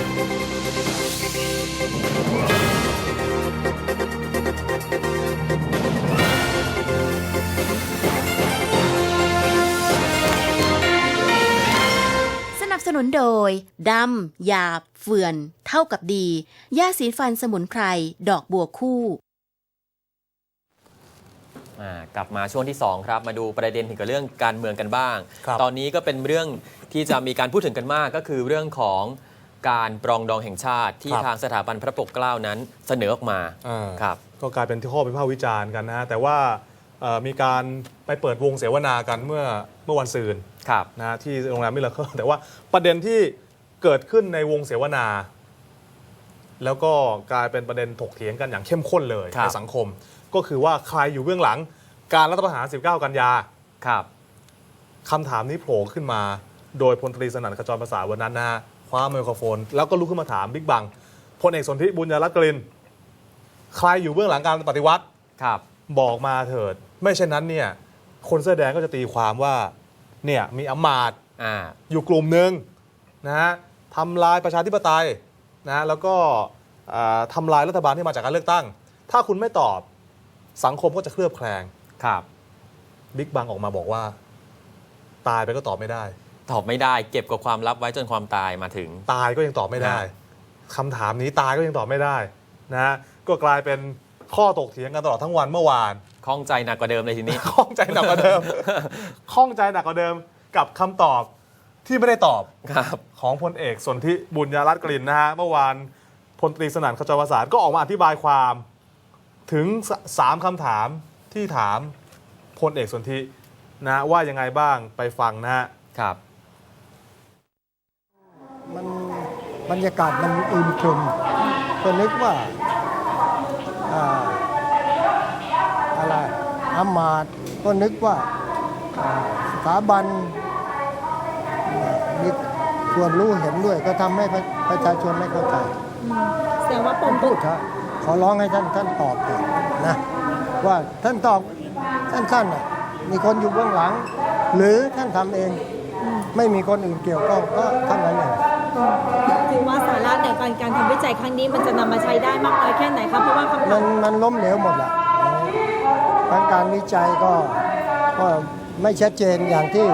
สนับสนุนโดย ดำหยาบ เฟื่อน เท่ากับดียาสีฟันสมุนไพร ดอกบัวคู่อ่ากลับมาช่วงที่ 2 ครับ มาดูประเด็นเกี่ยวกับเรื่องการเมืองกันบ้าง ครับตอนนี้ก็เป็นเรื่องที่จะมีการพูดถึงกันมากก็คือเรื่องของ การปรองดองแห่งชาติที่ครับ ทางสถาบันพระปกเกล้านั้นเสนอออกมาอ่าครับ ก็กลายเป็นที่ข้อวิพากษ์วิจารณ์กันนะฮะแต่ว่าเอ่อมีการไปเปิดวงเสวนากันเมื่อเมื่อวันซืนครับ นะฮะที่โรงแรมมิลเลอร์ แต่ว่าประเด็นที่เกิดขึ้นในวงเสวนา แล้วก็กลายเป็นประเด็นถกเถียงกันอย่างเข้มข้นเลยครับ ในสังคม ก็คือว่าใครอยู่เบื้องหลังการรัฐประหาร 19 กันยา ครับ คำถามนี้โผล่ขึ้นมา โดยพลตรีสนั่นขจรประสาวันนั้นนะฮะ คว้าไมโครโฟน แล้วก็ลุกขึ้นมาถามบิ๊กบังพลเอกสนธิบุญยรัตน์กลิน ใครอยู่เบื้องหลังการปฏิวัติครับ บอกมาเถิด ไม่เช่นนั้นเนี่ย คนเสื้อแดงก็จะตีความว่าเนี่ยมีอำมาตย์อ่า อยู่กลุ่มหนึ่งนะฮะทำลายประชาธิปไตยนะฮะแล้วก็อ่าทำลายรัฐบาลที่มาจากการเลือกตั้ง ถ้าคุณไม่ตอบสังคมก็จะเคลือบแคลงครับ บิ๊กบังออกมาบอกว่า ตายไปก็ตอบไม่ได้ ตอบไม่ได้ เก็บกับความลับไว้จนความตายมาถึง ตายก็ยังตอบไม่ได้นะคำถามนี้ตายก็ยังตอบไม่ได้นะฮะก็กลายเป็นข้อตกเถียงกันตลอดทั้งวันเมื่อวานข้องใจหนักกว่าเดิมเลยทีนี้ ข้องใจหนักกว่าเดิมข้องใจหนักกว่าเดิมกับคำตอบที่ไม่ได้ตอบครับ ของพลเอกสนธิบุญยรัตน์กลิ่นนะฮะเมื่อวานพลตรีสนั่นขจรประสานก็ออกมาอธิบายความ ถึงสสามคำถามที่ถามพลเอกสนธินะฮะว่ายังไงบ้างไปฟังนะฮะ ครับ บรรยากาศมันอึมครึมก็นึกว่าอ่าอะไรอามาตย์ก็นึกว่าอ่าสถาบันมีส่วนรู้เห็นด้วย ก็ทำให้ประประชาชนไม่เข้าใจแสดงว่าปมพูดเถอะขอร้องให้ท่านท่านตอบเถอะนะว่าท่านตอบท่านๆน่ะมีคนอยู่เบื้องหลัง หรือท่านทำเอง ไม่มีคนอื่นเกี่ยวข้องก็เท่านั้นเอง คือว่าสาระในการการทำวิจัยครั้งนี้มันจะนำมาใช้ได้มากน้อยแค่ไหนครับเพราะว่าคำมัถามนมันล้มเหลวหมดแหละทั้งการวิจัยก็ก็ไม่ชัดเจนอย่างที่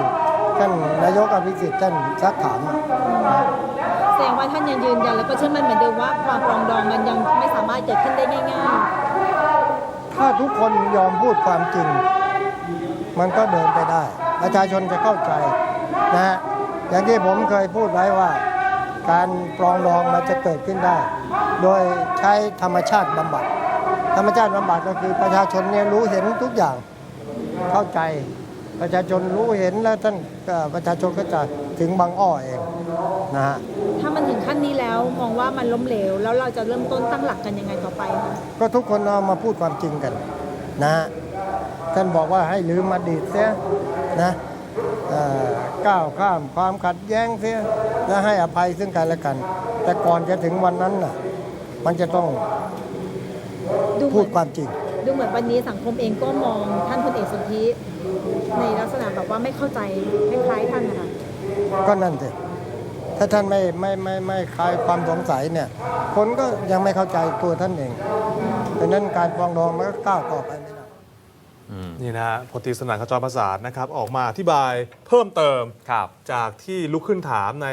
ท่านนายกอภิสิทธิ์ท่านซักถามอะแสดงว่าท่านยังยืนยันแล้วก็เชื่อมั่นเหมือนเดิมว่าความปรองดองมันยังไม่สามารถเกิดขึ้นได้ง่ายถ้าทุกคนยอมพูดความจริง มันก็เดินไปได้ ประชาชนจะเข้าใจนะฮะอย่างที่ผมเคยพูดไว้ว่า การปรองดองมันจะเกิดขึ้นได้ โดยใช้ธรรมชาติบำบัด ธรรมชาติบำบัดก็คือประชาชนเนี่ยรู้เห็นทุกอย่างเข้าใจประชาชนรู้เห็นแล้วท่านเอ่อประชาชนก็จะถึงบางอ้อเองนะฮะๆถ้ามันถึงขั้นนี้แล้วมองว่ามันล้มเหลว แล้วเราจะเริ่มต้นตั้งหลักกันยังไงต่อไปคะก็ทุกคนเอามาพูดความจริงกันนะฮะท่านบอกว่าให้ลืมอดีตเสียนะเอ่อ ก้าวข้าม ความขัดแย้งเสียและให้อภัยซึ่งกันและกัน แต่ก่อนจะถึงวันนั้นน่ะ มันจะต้องดูเหพูมืดอนความจริง ดูเหมือนวันนี้สังคมเองก็มองท่านพลเอกสนธิในลักษณะแบบว่าไม่เข้าใจคล้ายๆท่านนะคะก็นั่นสิถ้าท่านไม่ไม่ไม่ไม่คลายความสงสัยเนี่ย คนก็ยังไม่เข้าใจตัวท่านเองดังนั้นการปรองดองมันก็ก้าวต่อไปไม่ได้ นี่นะฮะพลตรีสนั่นขจรประสานนะครับ ออกมาอธิบายเพิ่มเติม ครับจากที่ลุกขึ้นถามใน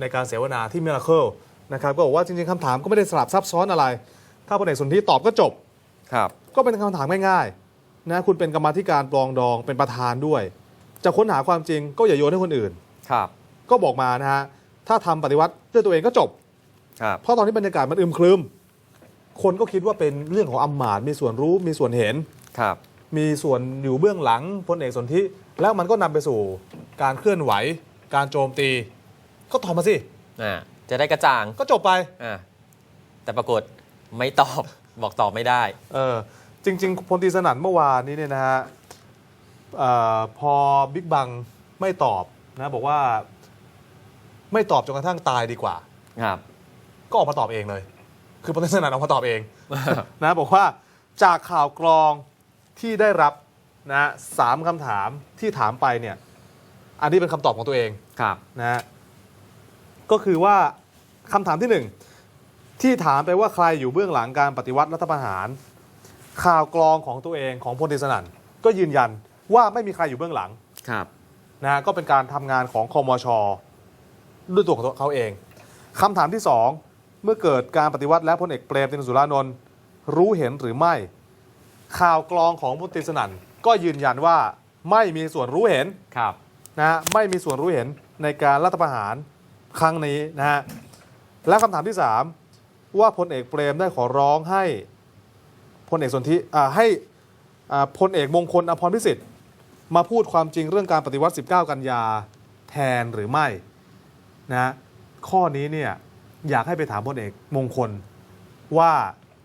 ในการเสวนาที่มิราเคิลนะครับ ก็บอกว่าจริงๆคำถามก็ไม่ได้สลับซับซ้อนอะไร ถ้าพลเอกสนธิตอบก็จบ ครับ ก็เป็นคำถามง่ายๆนะคุณเป็นกรรมาธิการปรองดองเป็นประธานด้วย จะค้นหาความจริงก็อย่าโยนให้คนอื่น ครับ ก็บอกมานะฮะถ้าทำปฏิวัติด้วยตัวเองก็จบ ครับ เพราะตอนนี้บรรยากาศมันอึมครึม คนก็คิดว่าเป็นเรื่องของอำมาตย์มีส่วนรู้มีส่วนเห็น ครับ มีส่วนอยู่เบื้องหลังพลเอกสนธิแล้วมันก็นำไปสู่การเคลื่อนไหว การโจมตี ก็ตอบมาสิ อ่าจะได้กระจ่างก็จบไป อ่าแต่ปรากฏไม่ตอบ บอกตอบไม่ได้ เออจริง ๆพลตรีสนั่นเมื่อวานนี้เนี่ยนะฮะเออพอบิ๊กบังไม่ตอบนะบอกว่า ไม่ตอบจนกระทั่งตายดีกว่า ครับ ก็ออกมาตอบเองเลย คือพลตรีสนั่นออกมาตอบเอง นะบอกว่าจากข่าวกรอง ที่ได้รับนะสามคำถามที่ถามไปเนี่ย อันนี้เป็นคำตอบของตัวเองครับนะฮะก็คือว่าคำถามที่หนึ่งที่ถามไปว่าใครอยู่เบื้องหลังการปฏิวัติรัฐประหาร ข่าวกรองของตัวเองของพลเอกสนั่นก็ยืนยันว่าไม่มีใครอยู่เบื้องหลังครับนะฮะก็เป็นการทำงานของคอมชด้วยตัวของเขาเองคำถามที่สองเมื่อเกิดการปฏิวัติแล้วพลเอกเปรมตินสุรานนท์รู้เห็นหรือไม่ ข่าวกรองของพลตรีสนั่นก็ยืนยันว่าไม่มีส่วนรู้เห็นครับนะฮะไม่มีส่วนรู้เห็นในการรัฐประหารครั้งนี้นะฮะและคำถามที่ 3 ว่าพลเอกเปรมได้ขอร้องให้พลเอกสนธิอ่าให้อ่าพลเอกมงคลอภรพิสิทธิ์มาพูดความจริงเรื่องการปฏิวัติ 19 กันยาแทนหรือไม่นะฮะข้อนี้เนี่ยอยากให้ไปถามพลเอกมงคลว่า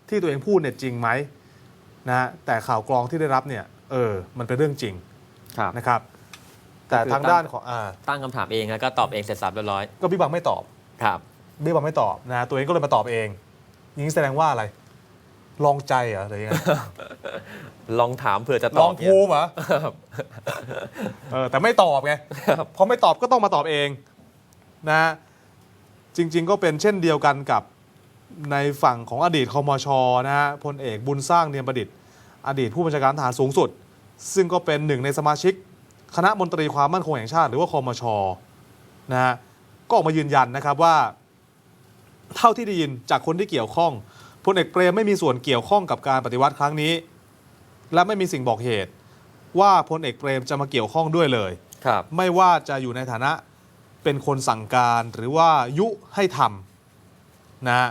ที่ตัวเองพูดเนี่ยจริงไหม นะฮะแต่ข่าวกรองที่ได้รับเนี่ยเออมันเป็นเรื่องจริงครับ นะครับ แต่ทางด้านของอ่าตั้งคำถามเองแล้วก็ตอบเองเสร็จสับเรียบร้อยก็พี่บังไม่ตอบครับ พี่บังไม่ตอบนะตัวเองก็เลยมาตอบเองอย่างนี้แสดงว่าอะไร ลองใจเหรอหรือยังไง ลองถามเผื่อจะตลออบงเนี่ยภูมิเหรอเออแต่ไม่ตอบไงพอไม่ตอบก็ต้องมาตอบเองนะจริง ๆ ก็เป็นเช่นเดียวกันกับ ในฝั่งของอดีตคมชนะฮะพลเอกบุญสร้างเนียมประดิษฐ์ อดีตผู้บัญชาการทหารสูงสุด ซึ่งก็เป็นหนึ่งในสมาชิก คณะมนตรีความมั่นคงแห่งชาติ หรือว่าคมชนะฮะก็ออกมายืนยันนะครับว่า เท่าที่ได้ยินจากคนที่เกี่ยวข้องพลเอกเปรมไม่มีส่วนเกี่ยวข้องกับการปฏิวัติครั้งนี้ และไม่มีสิ่งบอกเหตุ ว่าพลเอกเปรมจะมาเกี่ยวข้องด้วยเลยครับ ไม่ว่าจะอยู่ในฐานะเป็นคนสั่งการหรือว่ายุให้ทำนะ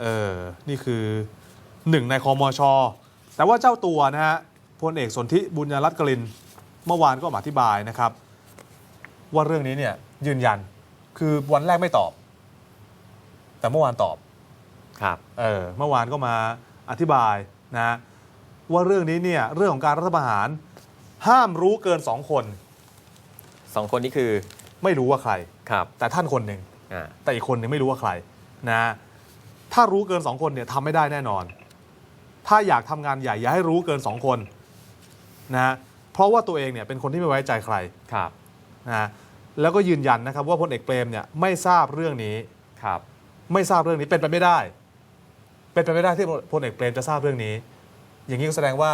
เออนี่คือหนึ่งในคอมชแต่ว่าเจ้าตัวนะฮะพลเอกสนธิบุญยรัตน์กลินเมื่อวานก็มาอธิบายนะครับ ว่าเรื่องนี้เนี่ยยืนยันคือวันแรกไม่ตอบ แต่เมื่อวานตอบครับเออเมื่อวานก็มาอธิบายนะว่าเรื่องนี้เนี่ยเรื่องของการรัฐประหาร ห้ามรู้เกินสองคนสองคนนี้คือไม่รู้ว่าใครครับ แต่ท่านคนหนึ่งอ่าแต่อีกคนหนึ่งไม่รู้ว่าใครนะ ถ้ารู้เกินสองคนเนี่ยทำไม่ได้แน่นอน ถ้าอยากทำงานใหญ่อย่าให้รู้เกินสองคนนะเพราะว่าตัวเองเนี่ยเป็นคนที่ไม่ไว้ใจใครครับนะแล้วก็ยืนยันนะครับว่าพลเอกเปรมเนี่ยไม่ทราบเรื่องนี้ครับ ไม่ทราบเรื่องนี้เป็นไปไม่ได้ เป็นไปไม่ได้ที่พลเอกเปรมจะทราบเรื่องนี้ อย่างนี้ก็แสดงว่า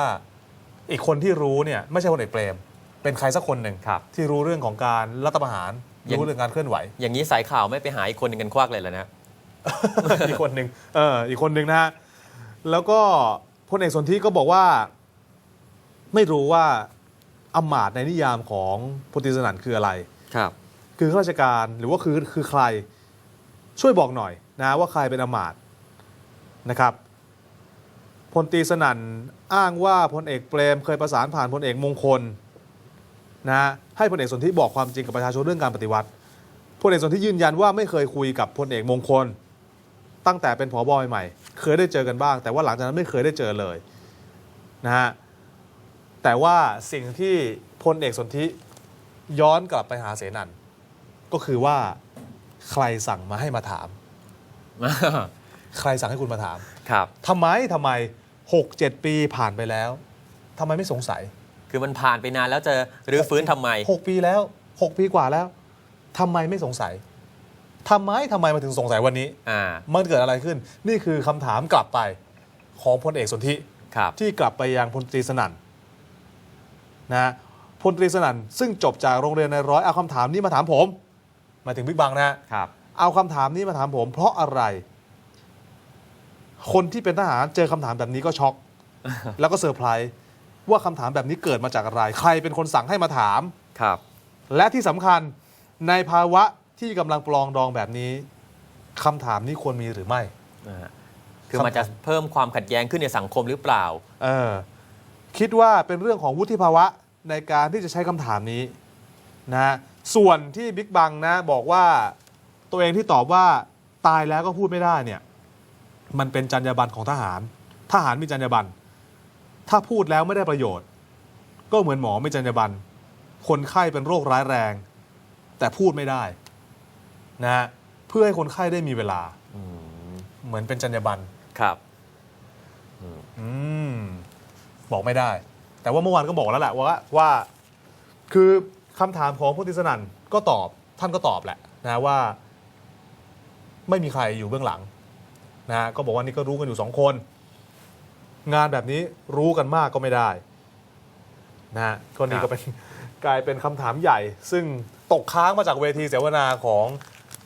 อีกคนที่รู้เนี่ยไม่ใช่พลเอกเปรม เป็นใครสักคนหนึ่งครับที่รู้เรื่องของการรัฐประหารยังรู้เรื่องการเคลื่อนไหว อย่างนี้สายข่าวไม่ไปหาอีกคนหนึ่งกันควักเลยเหรอนะ อีกคนหนึ่งเออ อีกคนหนึ่งนะฮะแล้วก็พลเอกสนธิก็บอกว่า ไม่รู้ว่าอำมาตย์ในนิยามของพลตรีสนั่นคืออะไร ครับ คือข้าราชการหรือว่าคือคือใครช่วยบอกหน่อยนะว่าใครเป็นอำมาตย์นะครับพลตรีสนั่นอ้างว่าพลเอกเปรมเคยประสานผ่านพลเอกมงคลนะให้พลเอกสนธิบอกความจริงกับประชาชนเรื่องการปฏิวัติพลเอกสนธิยืนยันว่าไม่เคยคุยกับพลเอกมงคล ตั้งแต่เป็นผอบอยใหม่ๆเคยได้เจอกันบ้าง แต่ว่าหลังจากนั้นไม่เคยได้เจอเลยนะฮะแต่ว่าสิ่งที่พลเอกสนธิย้อนกลับไปหาเสนันก็คือว่าใครสั่งมาให้มาถาม ใครสั่งให้คุณมาถามครับทำไมทำไมหกเจ็ดปีผ่านไปแล้วทำไมไม่สงสัย คือมันผ่านไปนานแล้วจะรื้อฟื้นทำไมหกปีแล้วหกปีกว่าแล้วทำไมไม่สงสัย ทำไมทำไมมาถึงสงสัยวันนี้ อ่า มันเกิดอะไรขึ้น นี่คือคำถามกลับไปของพลเอกสนธิครับ ที่กลับไปยังพลตรีสนั่นนะพลตรีสนั่นซึ่งจบจากโรงเรียนในร้อยเอาคำถามนี้มาถามผมหมายถึงบิ๊กบังนะฮะ ครับ เอาคำถามนี้มาถามผม เพราะอะไร คนที่เป็นทหารเจอคำถามแบบนี้ก็ช็อก แล้วก็เซอร์ไพรส์ว่าคำถามแบบนี้เกิดมาจากอะไร ใครเป็นคนสั่งให้มาถาม ครับ และที่สำคัญในภาวะ ที่กำลังปลองดองแบบนี้คำถามนี้ควรมีหรือไม่อ่าคือมันจะเพิ่มความขัดแย้งขึ้นในสังคมหรือเปล่า เออคิดว่าเป็นเรื่องของวุฒิภาวะในการที่จะใช้คำถามนี้นะส่วนที่บิ๊กบังนะบอกว่าตัวเองที่ตอบว่าตายแล้วก็พูดไม่ได้เนี่ย มันเป็นจรรยาบรรณของทหาร ทหารมีจรรยาบรรณถ้าพูดแล้วไม่ได้ประโยชน์ ก็เหมือนหมอไม่จรรยาบรรณคนไข้เป็นโรคร้ายแรง แต่พูดไม่ได้ นะเพื่อให้คนไข้ได้มีเวลาอืมเหมือนเป็นจรรยาบรรณครับ อืมบอกไม่ได้ แต่ว่าเมื่อวานก็บอกแล้วแหละว่าว่า คือคำถามของพลตรีสนั่นก็ตอบท่านก็ตอบแหละนะว่า ไม่มีใครอยู่เบื้องหลังนะฮะก็บอกว่านี่ก็รู้กันอยู่สองคน งานแบบนี้รู้กันมากก็ไม่ได้นะฮะก็นี่ครัก็บเป็น กลายเป็นคำถามใหญ่ ซึ่งตกค้างมาจากเวทีเสวนาของ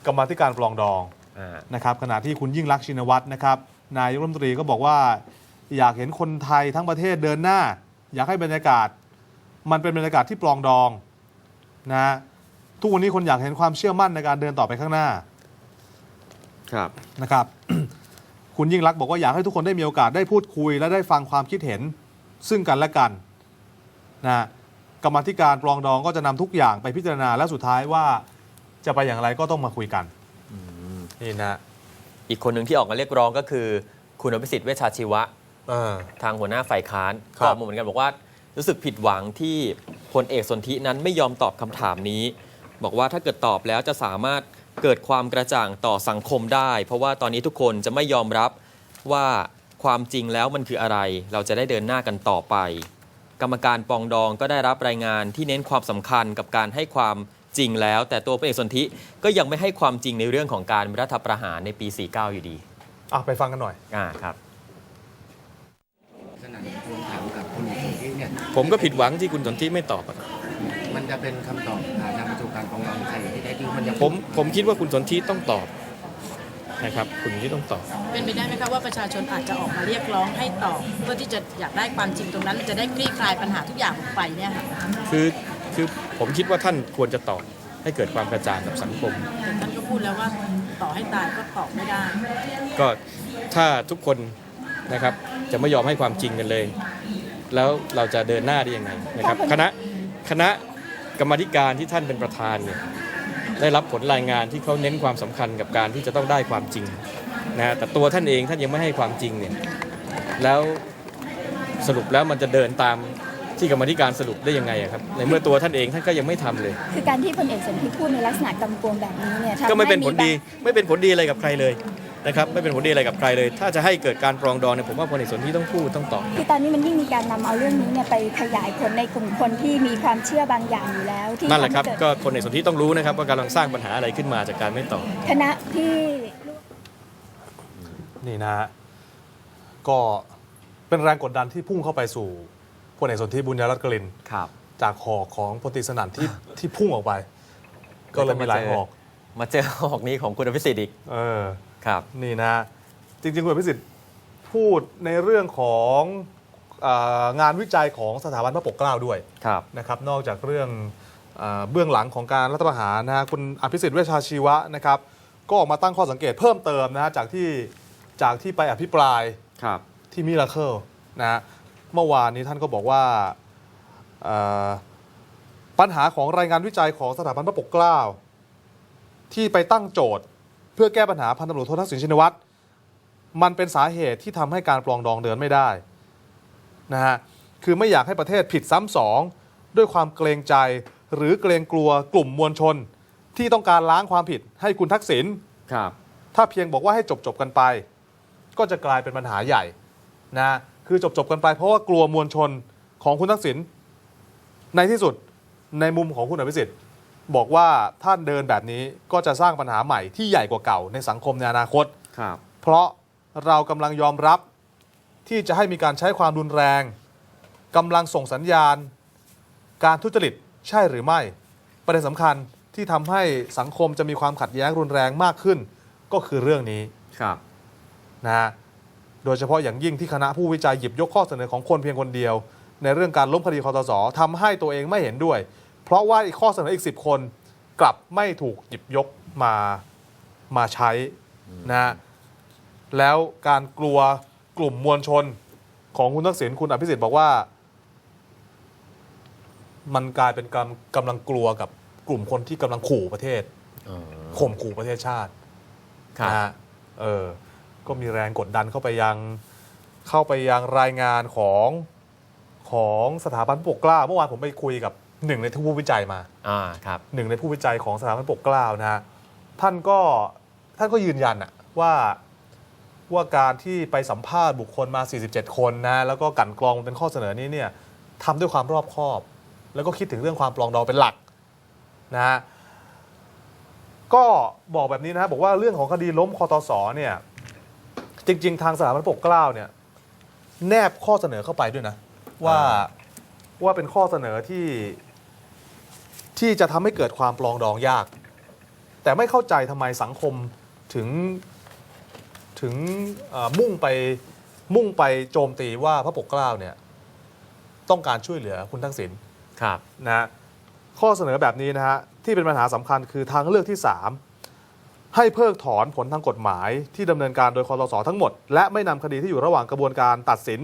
กรรมาธิการปลองดองอ่านะครับขณะที่คุณยิ่งรักษณ์ชินวัตรนะครับนายกรัฐมนตรีก็บอกว่า อยากเห็นคนไทยทั้งประเทศเดินหน้า อยากให้บรรยากาศ มันเป็นบรรยากาศที่ปลองดองนะฮะทุกวันนี้คนอยากเห็นความเชื่อมั่นในการเดินต่อไปข้างหน้า ครับ นะครับ คุณยิ่งรักษณ์บอกว่าอยากให้ทุกคนได้มีโอกาสได้พูดคุย และได้ฟังความคิดเห็นซึ่งกันและกันนะฮะกรรมาธิการปลองดองก็จะนำทุกอย่างไปพิจารณาและสุดท้ายว่า จะไปอย่างไรก็ต้องมาคุยกันนี่นะ อีกคนหนึ่งที่ออกมาเรียกร้องก็คือ คุณอภิสิทธิ์เวชชาชีวะเออทางหัวหน้าฝ่ายค้านครับก็ออกมาเหมือนกันบอกว่า รู้สึกผิดหวังที่พลเอกสนธินั้นไม่ยอมตอบคำถามนี้ บอกว่าถ้าเกิดตอบแล้วจะสามารถเกิดความกระจ่างต่อสังคมได้ เพราะว่าตอนนี้ทุกคนจะไม่ยอมรับว่าความจริงแล้วมันคืออะไร เราจะได้เดินหน้ากันต่อไป กรรมการปรองดองก็ได้รับรายงานที่เน้นความสำคัญกับการให้ความ จริงแล้ว แต่ตัวพลเอกสนธิก็ยังไม่ให้ความจริงในเรื่องของการรัฐประหารในปี 49 อยู่ดีอะไปฟังกันหน่อยอ่าครับขณะนี้ทวงถามกับคุณสนธิเนี่ยผมก็ผิดหวังที่คุณสนธิไม่ตอบอะมันจะเป็นคำตอบอ่านำมาสู่การปรองดองใช่ที่แท้จริงมันจะผมผมคิดว่าคุณสนธิต้องตอบนะครับคุณสนธิต้องตอบ เป็นไปได้ไหมคะว่าประชาชนอาจจะออกมาเรียกร้องให้ตอบเพื่อที่จะอยากได้ความจริงตรงนั้นมันจะได้คลี่คลายปัญหาทุกอย่างออกไปเนี่ยค่ะ คือ คือผมคิดว่าท่านควรจะตอบให้เกิดความกระจ่างกับสังคมแต่ท่านก็พูดแล้วว่าต่อให้ตายก็ตอบไม่ได้ ก็ถ้าทุกคนนะครับจะไม่ยอมให้ความจริงกันเลย แล้วเราจะเดินหน้าได้ยังไงนะครับคณะคณะกรรมาธิการที่ท่านเป็นประธานเนี่ยได้รับผลรายงานที่เขาเน้นความสำคัญกับการที่จะต้องได้ความจริงนะแต่ตัวท่านเองท่านยังไม่ให้ความจริงเนี่ยแล้วสรุปแล้วมันจะเดินตาม ที่กรรมาธิการสรุปได้ยังไงอะครับในเมื่อตัวท่านเองท่านก็ยังไม่ทำเลย คือการที่พลเอกสนธิพูดในลักษณะกำกวมแบบนี้เนี่ยทำก็ไม่เป็นให้ผลดีไม่เป็นผลดีอะไรกับใครเลยนะครับไม่เป็นผลดีอะไรกับใครเลย ถ้าจะให้เกิดการปรองดองเนี่ยผมว่าพลเอกสนธิต้องพูดต้องตอบ คือตอนนี้มันยิ่งมีการนำเอาเรื่องนี้เนี่ยไปขยายผลในกลุ่มคนที่มีความเชื่อบางอย่างอยู่แล้ว ที่นั่นแหละครับทำให้เกิดก็พลเอกสนธิต้องรู้นะครับว่ากำลังสร้างปัญหาอะไรขึ้นมาจากการไม่ตอบ คณะที่ นี่นะฮะก็เป็นแรงกดดันที่พุ่งเข้าไปสู่ พลเอกสนธิบุญยรัตน์กลิน ครับจากหอกของพลตรีสนั่นที่ที่พุ่งออกไป ก็เลยมีหลายหอกมาเจอหอกนี้ของคุณอภิสิทธิ์อีกเออ ครับ นี่นะฮะจริงๆ คุณอภิสิทธิ์พูดในเรื่องของเอองานวิจัยของสถาบันพระปกเกล้าด้วยครับ นะครับ นอกจากเรื่องเออเบื้องหลังของการรัฐประหารนะฮะคุณอภิสิทธิ์เวชชาชีวะนะครับ ก็ออกมาตั้งข้อสังเกตเพิ่มเติมนะฮะจากที่จากที่ไปอภิปรายครับที่มิราเคิลนะฮะ เมื่อวานนี้ท่านก็บอกว่าเอ่อปัญหาของรายงานวิจัยของสถาบันพระปกเกล้าที่ไปตั้งโจทย์ เพื่อแก้ปัญหาพันตำรวจโททักษิณชินวัตรมันเป็นสาเหตุที่ทำให้การปลองดองเดินไม่ได้นะฮะคือไม่อยากให้ประเทศผิดซ้ำสองด้วยความเกรงใจหรือเกรงกลัวกลุ่มมวลชน ที่ต้องการล้างความผิดให้คุณทักษิณครับ ถ้าเพียงบอกว่าให้จบจบๆกันไป ก็จะกลายเป็นปัญหาใหญ่นะ คือจบจบๆกันไปเพราะว่ากลัวมวลชนของคุณทักษิณในที่สุดในมุมของคุณอภิสิทธิ์บอกว่าท่านเดินแบบนี้ก็จะสร้างปัญหาใหม่ที่ใหญ่กว่าเก่าในสังคมในอนาคต ครับ เพราะเรากำลังยอมรับที่จะให้มีการใช้ความรุนแรงกำลังส่งสัญญาณ การทุจริตใช่หรือไม่ ประเด็นสำคัญที่ทำให้สังคมจะมีความขัดแย้งรุนแรงมากขึ้น ก็คือเรื่องนี้ครับนะฮะ โดยเฉพาะอย่างยิ่งที่คณะผู้วิจัยหยิบยกข้อเสนอของคนเพียงคนเดียว ในเรื่องการล้มคดีคอตสทำให้ตัวเองไม่เห็นด้วย เพราะว่าอีกข้อเสนออีก 10 คนกลับไม่ถูกหยิบยกมามาใช้นะฮะแล้วการกลัวกลุ่มมวลชนของคุณทักษิณคุณอภิสิทธิ์บอกว่า มันกลายเป็นกำกำลังกลัวกับกลุ่มคนที่กำลังขู่ประเทศอ๋อข่มขู่ประเทศชาติครับนะฮะเออ ก็มีแรงกดดันเข้าไปยังเข้าไปยังรายงานของของสถาบันพระปกเกล้า เมื่อวานผมไปคุยกับหนึ่งในผู้วิจัยมาอ่าครับหนึ่งในผู้วิจัยของสถาบันพระปกเกล้านะฮะท่านก็ท่านก็ยืนยันอะว่าว่าการที่ไปสัมภาษณ์บุคคลมา 47 คนนะแล้วก็กลั่นกรองเป็นข้อเสนอนี้เนี่ยทำด้วยความรอบคอบ แล้วก็คิดถึงเรื่องความปลองดองเป็นหลักนะฮะก็ก็บอกแบบนี้นะฮะบอกว่าเรื่องของคดีล้มคอตสเนี่ย จริง ๆ ทางสถาบันพระปกเกล้าเนี่ย แนบข้อเสนอเข้าไปด้วยนะ ว่าว่าเป็นข้อเสนอที่ ที่จะทำให้เกิดความปลองดองยาก แต่ไม่เข้าใจทำไมสังคมถึงถึงเอ่อมุ่งไปมุ่งไปโจมตีว่าพระปกเกล้าเนี่ย ต้องการช่วยเหลือคุณทักษิณ ครับ นะฮะข้อเสนอแบบนี้นะฮะที่เป็นปัญหาสำคัญคือทางเลือกที่ 3 ให้เพิกถอนผลทางกฎหมายที่ดำเนินการโดยคอตสทั้งหมด และไม่นำคดีที่อยู่ระหว่างกระบวนการตัดสิน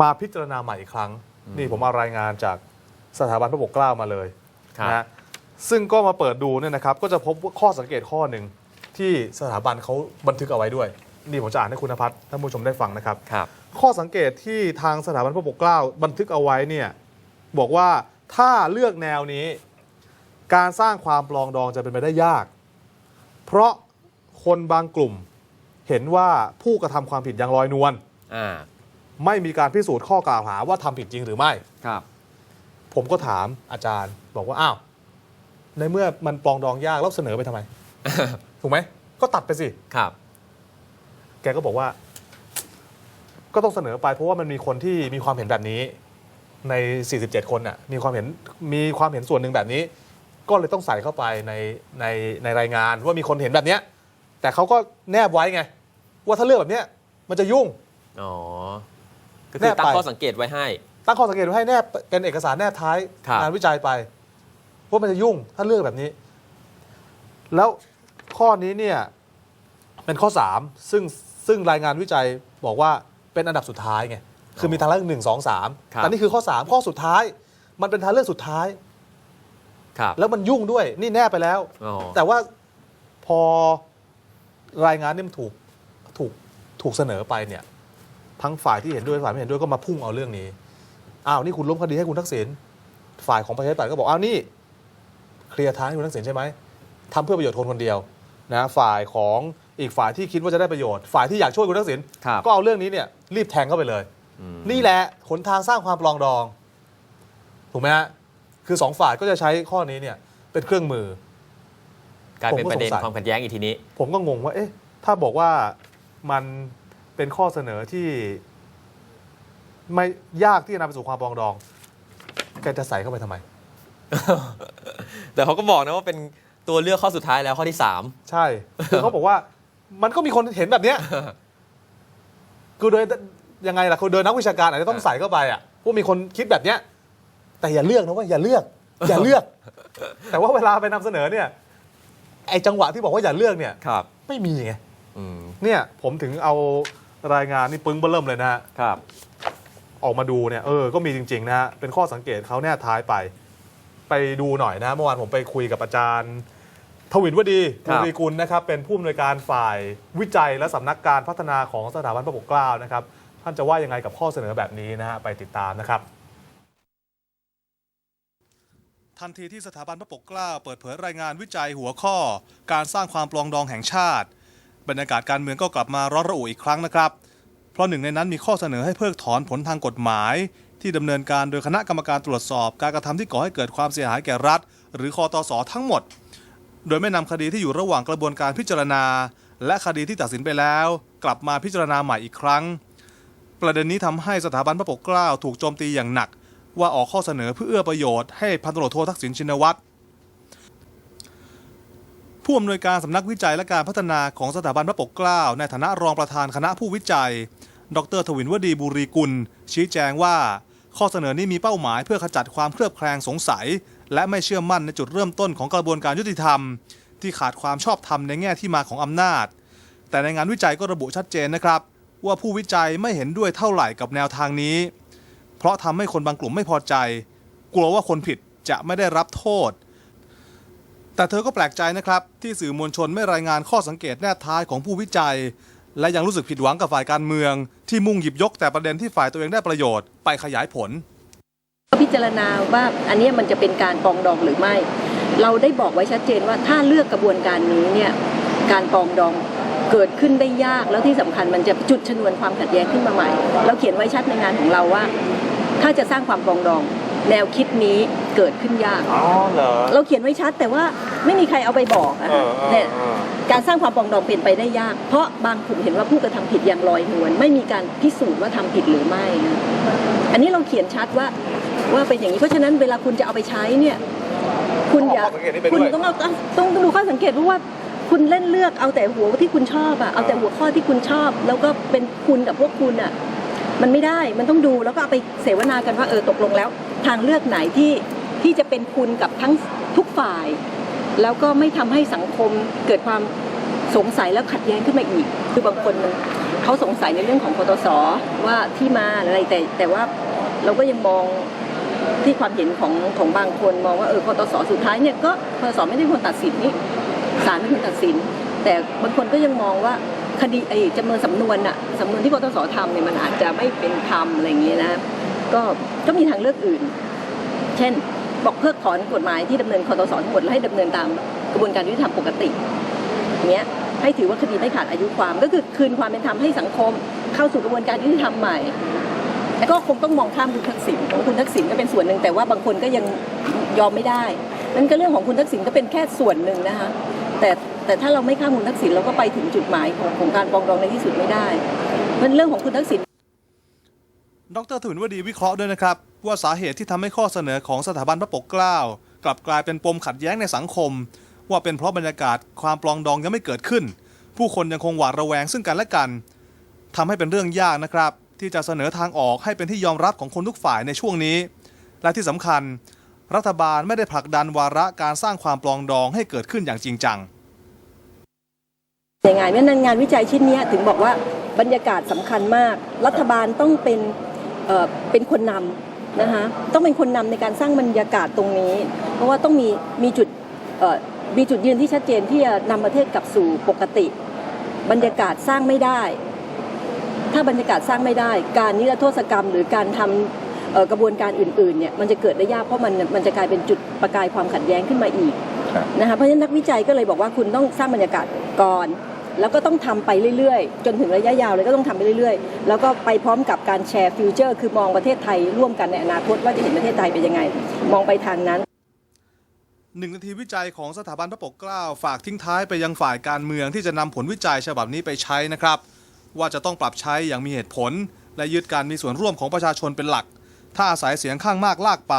มาพิจารณาใหม่อีกครั้ง นี่ผมเอารายงานจากสถาบันพระปกเกล้ามาเลยครับ นะฮะซึ่งก็มาเปิดดูเนี่ยนะครับ ก็จะพบว่าข้อสังเกตข้อหนึ่งที่สถาบันเขาบันทึกเอาไว้ด้วย นี่ผมจะอ่านให้คุณนภัทรท่านผู้ชมได้ฟังนะครับ ครับ ข้อสังเกตที่ทางสถาบันพระปกเกล้าบันทึกเอาไว้เนี่ยบอกว่าถ้าเลือกแนวนี้ การสร้างความปลองดองจะเป็นไปได้ยาก เพราะคนบางกลุ่มเห็นว่าผู้กระทำความผิดยังลอยนวลอ่าไม่มีการพิสูจน์ข้อกล่าวหาว่าทำผิดจริงหรือไม่ ครับ ผมก็ถามอาจารย์บอกว่าอ้าวในเมื่อมันปลองดองยากแล้วเสนอไปทำไม ถูกไหม ก็ตัดไปสิ ครับ แกก็บอกว่า ก็ต้องเสนอไปเพราะว่ามันมีคนที่มีความเห็นแบบนี้ ใน 47 คนน่ะ มีความเห็นมีความเห็นส่วนหนึ่งแบบนี้ ก็เลยต้องใส่เข้าไปในในในรายงานว่ามีคนเห็นแบบเนี้ย แต่เขาก็แนบไว้ไง ว่าถ้าเลือกแบบเนี้ยมันจะยุ่ง อ๋อ ก็แนคือบตั้งไปข้อสังเกตไว้ให้ ตั้งข้อสังเกตไว้ให้แนบเป็นเอกสารแนบท้ายครับ งานวิจัยไปว่ามันจะยุ่งถ้าเลือกแบบนี้ แล้วข้อนี้เนี่ยเป็นข้อ 3 ซึ่งซึ่งรายงานวิจัยบอกว่าเป็นอันดับสุดท้ายไงคือมีทางเลือกหนึ่งสองสามครับ แต่นี่คือข้อ 3 ข้อสุดท้าย มันเป็นทางเลือกสุดท้าย ครับแล้วมันยุ่งด้วยนี่แนบไปแล้ว อ๋อ แต่ว่าพอรายงานนี่มันถูกถูกถูกเสนอไปเนี่ย ทั้งฝ่ายที่เห็นด้วยฝ่ายไม่เห็นด้วยก็มาพุ่งเอาเรื่องนี้อ้าวนี่คุณล้มคดีให้คุณทักษิณฝ่ายของประชาธิปัตย์ก็บอกอ้าวนี่ เคลียร์ทางให้คุณทักษิณใช่ไหมทำเพื่อประโยชน์คนคนเดียวนะฝ่ายของอีกฝ่ายที่คิดว่าจะได้ประโยชน์ ฝ่ายที่อยากช่วยคุณทักษิณครับก็เอาเรื่องนี้เนี่ยรีบแทงเข้าไปเลย อืมนี่แหละหนทางสร้างความปลองดอง ถูกไหมฮะ คือสองฝ่ายก็จะใช้ข้อนี้เนี่ยเป็นเครื่องมือ กลายเป็นผมก็ประเด็นสงสัยความขัดแย้งอีกทีนี้ ผมก็งงว่า เอ๊ะ ถ้าบอกว่ามันเป็นข้อเสนอที่ ไม่ยากที่จะนำไปสู่ความปรองดองแกจะใส่เข้าไปทำไม แต่เขาก็บอกนะว่าเป็นตัวเลือกข้อสุดท้ายแล้วข้อที่3ใช่คือเขาบอกว่า มันก็มีคนเห็นแบบเนี้ยคือโดยยังไงล่ะคือโดยนักวิชาการอาจจะต้องใส่เข้าไปอะว่ามีคนคิดแบบเนี้ย แต่อย่าเลือกนะว่าอย่าเลือก อย่าเลือก แต่ว่าเวลาไปนำเสนอเนี่ยไอ้จังหวะที่บอกว่าอย่าเลือกเนี่ย ครับ ไม่มีไงอืมเนี่ยผมถึงเอารายงานนี่ปึ้งเบิ่มเลยนะฮะ ครับ ออกมาดูเนี่ยเออ ก็มีจริง ๆ นะฮะ เป็นข้อสังเกตเขาแนบท้ายไป ไปดูหน่อยนะเมื่อวานผมไปคุยกับอาจารย์ทวินวดีครับุบ รีกุลนะครับ เป็นผู้อำนวยการฝ่ายวิจัยและสำนักการพัฒนาของสถาบันพระปกเกล้านะครับ ท่านจะว่ายังไงกับข้อเสนอแบบนี้นะฮะ ไปติดตามนะครับ ทันทีที่สถาบันพระปกเกล้าเปิดเผยรายงานวิจัยหัวข้อ การสร้างความปลองดองแห่งชาติ บรรยากาศการเมืองก็กลับมาร้อนระอุอีกครั้งนะครับ เพราะหนึ่งในนั้นมีข้อเสนอให้เพิกถอนผลทางกฎหมาย ที่ดำเนินการโดยคณะกรรมการตรวจสอบ การกระทำที่ก่อให้เกิดความเสียหายแก่รัฐ หรือคอตสทั้งหมด โดยไม่นำคดีที่อยู่ระหว่างกระบวนการพิจารณา และคดีที่ตัดสินไปแล้ว กลับมาพิจารณาใหม่อีกครั้ง ประเด็นนี้ทำให้สถาบันพระปกเกล้าถูกโจมตีอย่างหนัก ว่าออกข้อเสนอเพื่อเอื้อประโยชน์ให้พันตำรวจโททักษิณชินวัตรผู้อำนวยการสำนักวิจัยและการพัฒนาของสถาบันพระปกเกล้า ในฐานะรองประธานคณะผู้วิจัย ดรทวินวดีบุรีกุล ชี้แจงว่า ข้อเสนอนี้มีเป้าหมายเพื่อขจัดความเคลือบแคลงสงสัย และไม่เชื่อมั่นในจุดเริ่มต้นของกระบวนการยุติธรรม ที่ขาดความชอบธรรมในแง่ที่มาของอำนาจ แต่ในงานวิจัยก็ระบุชัดเจนนะครับ ว่าผู้วิจัยไม่เห็นด้วยเท่าไหร่กับแนวทางนี้ เพราะทำให้คนบางกลุ่มไม่พอใจ กลัวว่าคนผิดจะไม่ได้รับโทษ แต่เธอก็แปลกใจนะครับ ที่สื่อมวลชนไม่รายงานข้อสังเกตแนบท้ายของผู้วิจัย และยังรู้สึกผิดหวังกับฝ่ายการเมือง ที่มุ่งหยิบยกแต่ประเด็นที่ฝ่ายตัวเองได้ประโยชน์ไปขยายผลพิจารณาว่าอันนี้มันจะเป็นการปองดองหรือไม่ เราได้บอกไว้ชัดเจนว่าถ้าเลือกกระบวนการนี้เนี่ยการปองดองเกิดขึ้นได้ยากแล้วที่สำคัญมันจะจุดชนวนความขัดแย้งขึ้นมาใหม่ เราเขียนไว้ชัดในงานของเราว่า ถ้าจะสร้างความปรองดอง แนวคิดนี้เกิดขึ้นยาก อ๋อเหรอ เราเขียนไว้ชัดแต่ว่าไม่มีใครเอาไปบอกอะเอค่ะอเออเนี่ยเออการสร้างความปรองดองเป็นไปได้ยาก เพราะบางกลุ่มเห็นว่าผู้กระทำผิดอย่างลอยนวลไม่มีการพิสูจน์ว่าทำผิดหรือไม่นะอันนี้เราเขียนชัดว่าว่าเป็นอย่างนี้เพราะฉะนั้นเวลาคุณจะเอาไปใช้เนี่ยคุณอย่าต้องเอาข้อสังเกตนี้ไปด้วยคุณต้องเอาต้องต้องดูข้อสังเกตเพราะว่าคุณเล่นเลือกเอาแต่หัวที่คุณชอบอะเอาแต่หัวข้อที่คุณชอบ แล้วก็เป็นคุณกับพวกคุณอะ มันไม่ได้มันต้องดูแล้วก็เอาไปเสวนากันว่าเออตกลงแล้ว ทางเลือกไหนที่ที่จะเป็นคุณกับทั้งทุกฝ่าย แล้วก็ไม่ทำให้สังคมเกิดความสงสัยแล้วขัดแย้งขึ้นมาอีก คือบางคนมันเขาสงสัยในเรื่องของคอตสว่าที่มาอะไรแต่แต่ว่าเราก็ยังมองที่ความเห็นของของบางคนมองว่าเออคอตสสุดท้ายเนี่ยก็คอตสไม่ได้คนตัดสินนี่ศาลเป็นคนตัดสิน แต่บางคนก็ยังมองว่า คดีไอ้จำนวนสำนวนอะสำนวนที่คอตสทำเนี่ยมันอาจจะไม่เป็นธรรมอะไรอย่างเงี้ยนะก็ก็มีทางเลือกอื่น เช่น บอกเพิกถอนกฎหมายที่ดำเนินคอตสทั้งหมดและให้ดำเนินตามกระบวนการยุติธรรมปกติอย่างเงี้ยให้ถือว่าคดีไม่ขาดอายุความก็คือคืนความเป็นธรรมให้สังคม เข้าสู่กระบวนการยุติธรรมใหม่แล้วก็คงต้องมองข้ามคุณทักษิณของคุณทักษิณก็เป็นส่วนหนึ่งแต่ว่าบางคนก็ยังยอมไม่ได้นั่นก็เรื่องของคุณทักษิณก็เป็นแค่ส่วนหนึ่งนะคะแต่ แต่ถ้าเราไม่ข้ามคุณทักษิณเราก็ไปถึงจุดหมายของของการปรองดองในที่สุดไม่ได้มันเรื่องของคุณทักษิณดรทวินวดีวิเคราะห์ด้วยนะครับ ว่าสาเหตุที่ทำให้ข้อเสนอของสถาบันพระปกเกล้ากลับกลายเป็นปมขัดแย้งในสังคม ว่าเป็นเพราะบรรยากาศความปลองดองยังไม่เกิดขึ้น ผู้คนยังคงหวาดระแวงซึ่งกันและกันทำให้เป็นเรื่องยากนะครับ ที่จะเสนอทางออกให้เป็นที่ยอมรับของคนทุกฝ่ายในช่วงนี้ และที่สำคัญ รัฐบาลไม่ได้ผลักดันวาระการสร้างความปลองดองให้เกิดขึ้นอย่างจริงจัง ยังไงเพราะฉะนั้นงานวิจัยชิ้นเนี้ยถึงบอกว่าบรรยากาศสำคัญมาก รัฐบาลต้องเป็นเอ่อเป็นคนนำนะคะต้องเป็นคนนำในการสร้างบรรยากาศตรงนี้ เพราะว่าต้องมีมีจุดเอ่อมีจุดยืนที่ชัดเจนที่จะนำประเทศกลับสู่ปกติ บรรยากาศสร้างไม่ได้ ถ้าบรรยากาศสร้างไม่ได้ การนิรโทษกรรม หรือการทำเอ่อกระบวนการอื่นๆเนี่ยมันจะเกิดได้ยากเพราะมันมันจะกลายเป็นจุดประกายความขัดแย้งขึ้นมาอีกนะคะเพราะฉะนั้นนักวิจัยก็เลยบอกว่าคุณต้องสร้างบรรยากาศก่อน แล้วก็ต้องทำไปเรื่อยๆ จนถึงระยะยาวเลยก็ต้องทำไปเรื่อยๆ แล้วก็ไปพร้อมกับการแชร์ฟิวเจอร์ คือมองประเทศไทยร่วมกันในอนาคตว่าจะเห็นประเทศไทยเป็นยังไง มองไปทางนั้นหนึ่งนาทีวิจัยของสถาบันพระปกเกล้าฝากทิ้งท้ายไปยังฝ่ายการเมืองที่จะนำผลวิจัยฉบับนี้ไปใช้นะครับ ว่าจะต้องปรับใช้อย่างมีเหตุผล และยึดการมีส่วนร่วมของประชาชนเป็นหลัก ถ้าอาศัยเสียงข้างมากลากไป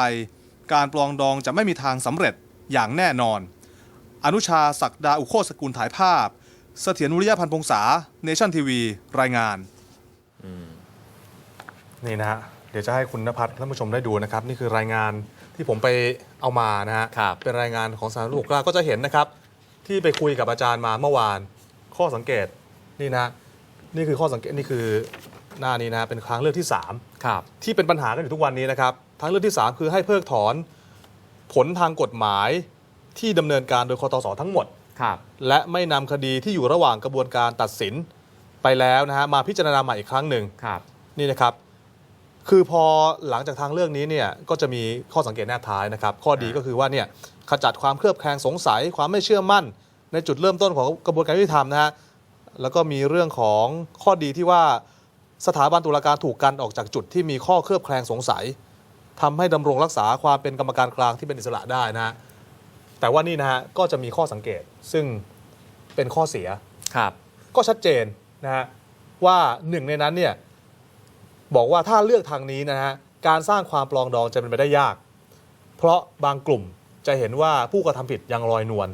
การปลองดองจะไม่มีทางสำเร็จอย่างแน่นอน อนุชาศักดาอุโคสกุลถ่ายภาพ เสถียรนุริยพันธ์พงษาเนชั่นทีวีรายงาน นี่นะฮะเดี๋ยวจะให้คุณนภัทรท่านผู้ชมได้ดูนะครับ นี่คือรายงานที่ผมไปเอามานะฮะครับ เป็นรายงานของสารลูกกล้าก็จะเห็นนะครับ ที่ไปคุยกับอาจารย์มาเมื่อวาน ข้อสังเกตนี่นะนี่คือข้อสังเกตนี่คือหน้านี้นะเป็นครั้งเลือกที่3ครับ ที่เป็นปัญหากันอยู่ทุกวันนี้นะครับ ทางเลือกที่ 3 คือให้เพิกถอนผลทางกฎหมายที่ดำเนินการโดยคอตสทั้งหมด ครับและไม่นำคดีที่อยู่ระหว่างกระบวนการตัดสินไปแล้วนะฮะมาพิจารณาใหม่อีกครั้งหนึ่ง ครับ นี่นะครับ คือพอหลังจากทางเลือกนี้เนี่ยก็จะมีข้อสังเกตแนบท้ายนะครับ ข้อดีก็คือว่าเนี่ยขจัดความเคลือบแคลงสงสัยความไม่เชื่อมั่น ในจุดเริ่มต้นของกระบวนการยุติธรรมนะฮะ แล้วก็มีเรื่องของข้อดีที่ว่าสถาบันตุลาการถูกกันออกจากจุดที่มีข้อเคลือบแคลงสงสัยทำให้ดำรงรักษาความเป็นกรรมการกลางที่เป็นอิสระได้นะฮะ แต่ว่านี่นะฮะก็จะมีข้อสังเกตซึ่งเป็นข้อเสีย ครับ ก็ชัดเจนนะฮะว่าหนึ่งในนั้นเนี่ยบอกว่าถ้าเลือกทางนี้นะฮะการสร้างความปลองดองจะเป็นไปได้ยาก เพราะบางกลุ่มจะเห็นว่าผู้กระทำผิดยังลอยนวล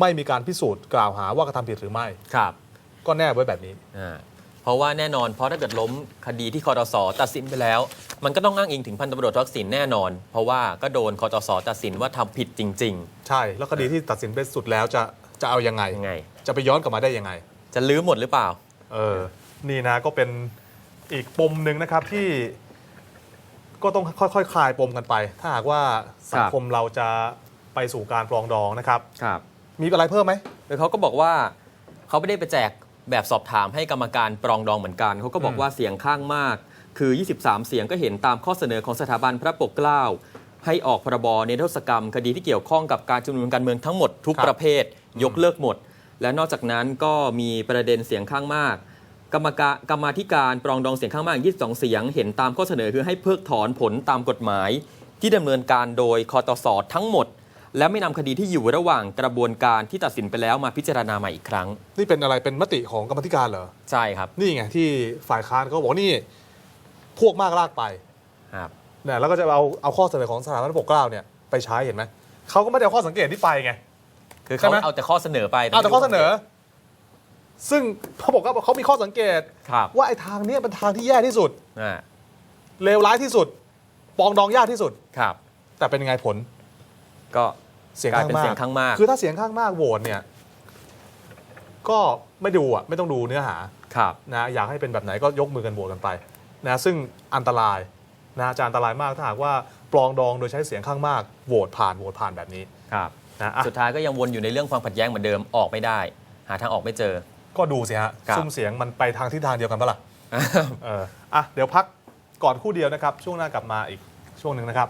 ไม่มีการพิสูจน์กล่าวหาว่ากระทำผิดหรือไม่ ครับ ก็แนบไว้แบบนี้ อ่าเพ ราะว่าแน่นอน เพราะถ้าเกิดล้มคดีที่คอตสตัดสินไปแล้ว มันก็ต้องอ้างอิงถึงพันตำรวจทักษิณแน่นอน เพราะว่าก็โดนคอตสตัดสินว่าทำผิดจริง ใช่ แล้วคดีที่ตัดสินไปสุดแล้วจะจะเอายังไง ๆ ยังไง จะไปย้อนกลับมาได้ยังไง จะลื้อหมดหรือเปล่า เออ นี่นะก็เป็นอีกปมหนึ่งนะครับที่ ก็ต้องค่อยๆคคลายปมกันไป ถ้าหากว่าสังคมเราจะไปสู่การปลองดองนะครับ ครับ มีอะไรเพิ่มไหม โดยเขาก็บอกว่าเขาไม่ได้ไปแจก แบบสอบถามให้กรรมการปรองดองเหมือนกันเขาก็บอกอืมว่าเสียงข้างมาก คือ 23 เสียงก็เห็นตามข้อเสนอของสถาบันพระปกเกล้าให้ออกพรบเนรโทษกรรม คดีที่เกี่ยวข้องกับการชุมนุมการเมืองทั้งหมดทุกประเภท ยกเลิกหมด และนอกจากนั้นก็มีประเด็นเสียงข้างมาก กรรมการกรรมาธิการปรองดองเสียงข้างมาก 22 เสียง เห็นตามข้อเสนอคือให้เพิกถอนผลตามกฎหมาย ที่ดำเนินการโดยคอตสทั้งหมด และไม่นำคดีที่อยู่ระหว่างกระบวนการที่ตัดสินไปแล้วมาพิจารณาใหม่อีกครั้ง นี่เป็นอะไรเป็นมติของกรรมธิการเหรอ ใช่ครับนี่ไงที่ฝ่ายค้านเขาบอกนี่ พวกมากลากไปครับ เนี่ยแล้วก็จะเอาเอาข้อเสนอของสถาบันพระปกเกล้าเนี่ยไปใช้เห็นไหมเขาก็ไม่ได้เอาข้อสังเกตที่ไปไง คือใช่เขาไหม เอาแต่ข้อเสนอไปเอาแต่ข้อเสนอ ซึ่งเขาบอกว่าเขามีข้อสังเกต ครับว่าไอ้ทางเนี้ยเป็นทางที่แย่ที่สุดอ่าเลวร้ายที่สุด ปองดองยากที่สุด ครับ แต่เป็นยังไงผล ก็เสียงกลายข้างเป็นมากเสียงข้างมากคือถ้าเสียงข้างมากโหวตเนี่ย ก็ไม่ดูอะไม่ต้องดูเนื้อหาครับ นะอยากให้เป็นแบบไหนก็ยกมือกันโหวตกันไปนะซึ่งอันตรายนะจะอันตรายมากถ้าหากว่าปลองดองโดยใช้เสียงข้างมากโหวตผ่านโหวตผ่านแบบนี้ครับ นะอะ สุดท้ายก็ยังวนอยู่ในเรื่องความขัดแย้งเหมือนเดิมออกไม่ได้ หาทางออกไม่เจอ ก็ดูสิฮะครับ ซุ้มเสียงมันไปทางทิศทางเดียวกันปะล่ะ เอออะ เดี๋ยวพักก่อนครู่เดียวนะครับ ช่วงหน้ากลับมาอีกช่วงหนึ่งนะครับ